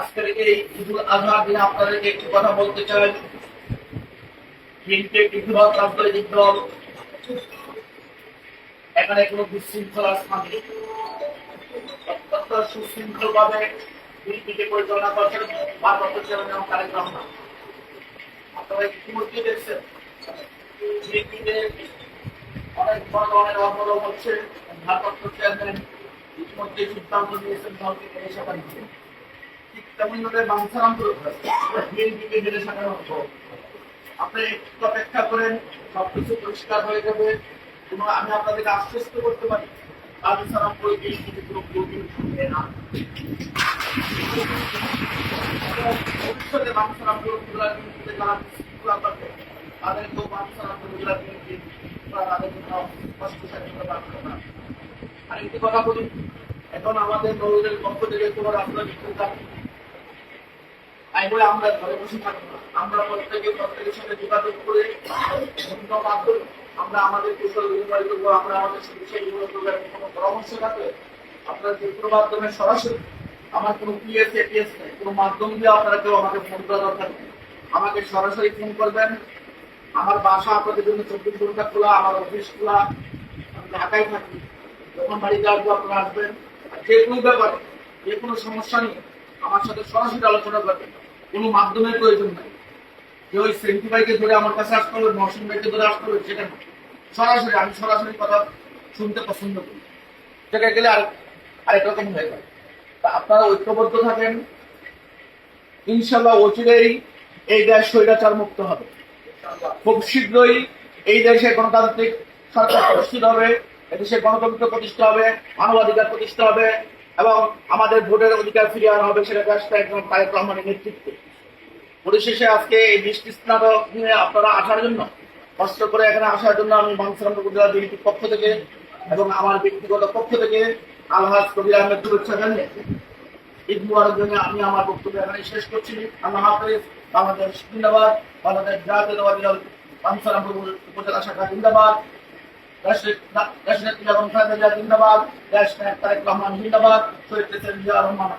আজকের এই ঈদুল আজহার দিনে আপনাদেরকে একটি কথা বলতে চাই। একটি বৃহৎ রাজনৈতিক দল। এখানে কোনো বিশৃঙ্খলার স্থান নেই। অত্যন্ত সুশৃঙ্খল ভাবে পরিচালনা করছেন ভারপ্রাপ্ত চেয়ারম্যান এবং তারেক রহমান। আপনারা ইতিমধ্যে দেখছেন বিএনপিতে অনেক বড় ধরনের অবরোধ হচ্ছে। ভারপ্রাপ্ত চেয়ারম্যান ইতিমধ্যে সিদ্ধান্ত নিয়েছেন দলকে শাখা দিচ্ছেন ঠিক তেমনি ভাবে বাঞ্ছারামপুর বিএনপিকে মেরে শাখা হতো আপনি একটু অপেক্ষা করেন, সবকিছু পরিষ্কার হয়ে যাবে। এবং আমি আপনাদেরকে আশ্বস্ত করতে পারি কোনো ভবিষ্যতে বাঞ্ছারামপুর উপজেলা বিএনপিতে কষ্ট স্বাধীনতা পাবে না। আর একটি কথা বলি এখন আমাদের দলের পক্ষ থেকে কোনো চিন্তা নেই। তাই বলে আমরা ঘরে বসে থাকব না। আমরা প্রত্যেকে প্রত্যেকের সাথে যোগাযোগ করে মাধ্যমে আমরা আমাদের কৌশল বিনিময় করব, আমরা আমাদের চিকিৎসা বিনিময় এবং কোনো পরামর্শ থাকলে আপনারা যে মাধ্যমে সরাসরি আমার কোনো পিএস এপিএস নেই, কোনো মাধ্যম দিয়ে আপনারা কেউ আমাকে ফোন করা দরকার নেই। আমাকে সরাসরি ফোন করবেন। আমার বাসা আপনাদের জন্য চব্বিশ ঘণ্টা খোলা, আমার অফিস খোলা। আমি ঢাকায় থাকি। যখন বাড়িতে আসব, আপনারা আসবেন। যে কোনো ব্যাপারে, যে কোনো সমস্যা নিয়ে আমার সাথে সরাসরি আলোচনা করবেন কোনো মাধ্যমের প্রয়োজন নাই। যে ওই সেন্টি ভাইকে ধরে আমার কাছে আসতে হবে, মহসিন ভাইকে ধরে আসতে হবে, সেটা না। সরাসরি, আমি সরাসরি কথা শুনতে পছন্দ করি। সেটা গেলে আর আরেক রকম হয়ে যায়। তা আপনারা ঐক্যবদ্ধ থাকেন। ইনশাল্লাহ অচিরেই এই দেশ স্বৈরাচার মুক্ত হবে। খুব শীঘ্রই এই দেশে গণতান্ত্রিক সরকার প্রতিষ্ঠিত হবে। এদেশে গণতন্ত্র প্রতিষ্ঠা হবে, মানবাধিকার প্রতিষ্ঠা হবে, এবং আমাদের ভোটের অধিকার ফিরিয়ে আনা হবে সেটা দেশটা একদম তারেক রহমানের নেতৃত্বে। পরিশেষে আজকে এই বৃষ্টি স্নাতক নিয়ে আপনারা আসার জন্য, কষ্ট করে এখানে আসার জন্য আমি বাংলাদেশ উপজেলা বিএনপির পক্ষ থেকে এবং আমার ব্যক্তিগত পক্ষ থেকে আলহাজ কবির আহমেদ শুভেচ্ছা জানিয়ে, ঈদ মুবারক জন্য আমি আমার বক্তব্য এখানে শেষ করছি। আল্লাহ হাফেজ, বাংলাদেশ জিন্দাবাদ, বাংলাদেশ জাতীয়তাবাদী দল উপজেলা শাখা জিন্দাবাদ। দেশনেত্রী এবং খালেদা জিয়া জিন্দাবাদ দেশ নায়ক তারেক রহমান জিন্দাবাদ শহীদ প্রেসিডেন্ট জিয়া রহমান।